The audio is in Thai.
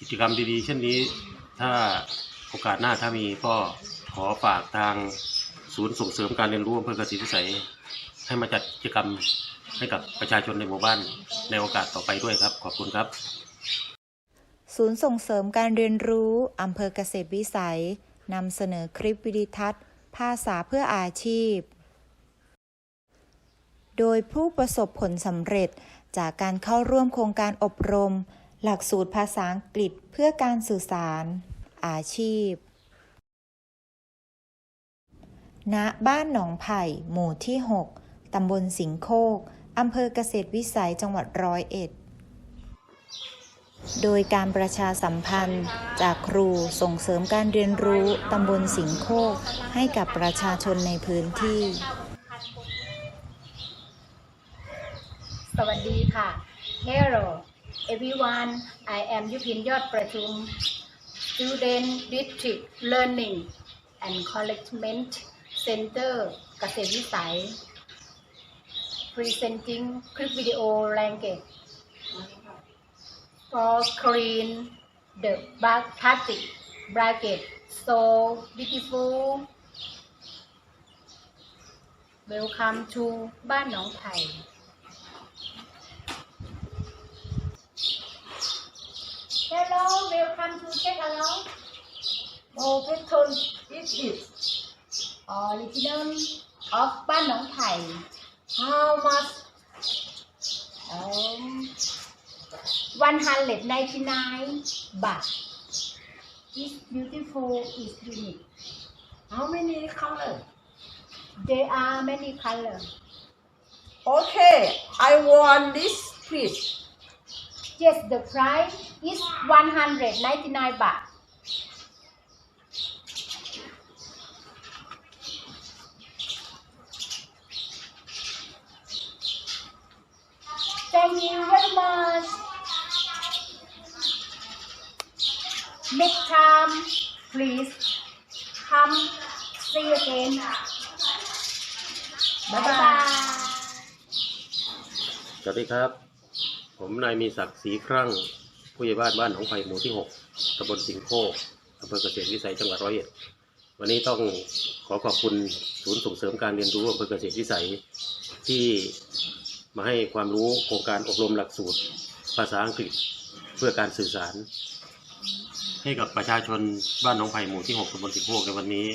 กิจกรรมดีๆ เช่นนี้ ถ้าโอกาสหน้าถ้ามีก็ขอฝากทางศูนย์ส่งเสริมการเรียนรู้อำเภอกเกษตรวิสัย ให้มาจัดกิจกรรมให้กับประชาชนในหมู่บ้านในโอกาสต่อไปด้วยครับ ขอบคุณครับ ศูนย์ส่งเสริมการเรียนรู้อำเภอเกษตรวิสัยนำเสนอคลิปวิดีทัศน์ ภาษาเพื่ออาชีพ โดยผู้ประสบผลสำเร็จจากการเข้าร่วมโครงการอบรม หลักสูตรภาษาอังกฤษเพื่อการสื่อสาร อาชีพ ณ บ้านหนองไผ่ หมู่ที่ 6 ตำบลสิงโคก อำเภอเกษตรวิสัย จังหวัดร้อยเอ็ด โดยการประชาสัมพันธ์จากครูส่งเสริมการเรียนรู้ ตำบลสิงโคก ให้กับประชาชนในพื้นที่ สวัสดีค่ะ Hello everyone I am ยุพินยอดประชุม Student District Learning and Collectment Center เกษตรวิสัย Presenting คลิปวิดีโอ language for Korean the plastic bracket so beautiful Welcome to บ้าน check along. Oh, Petrol, this is original of Ban Nong Thai. How much? Um, 199 baht. It's beautiful, it's unique. How many color? There are many colors. Okay, I want this piece. Yes, the price is 199 baht. Thank you very much. Next time, please come see again. Bye bye. สวัสดีครับ ผมนายมีศักดิ์ศรีครั่ง ผู้ใหญ่บ้านบ้านหนองไผ่หมู่ที่ 6ตำบลสิงโคอำเภอเกษตรวิสัยจังหวัดร้อยเอ็ด วันนี้ต้องขอขอบคุณศูนย์ส่งเสริมการเรียนรู้อำเภอเกษตรวิสัยที่มาให้ความรู้โครงการอบรมหลักสูตร ภาษาอังกฤษเพื่อการสื่อสาร ให้กับประชาชนบ้านหนองไผ่หมู่ที่ 6ตำบลสิงโคในวันนี้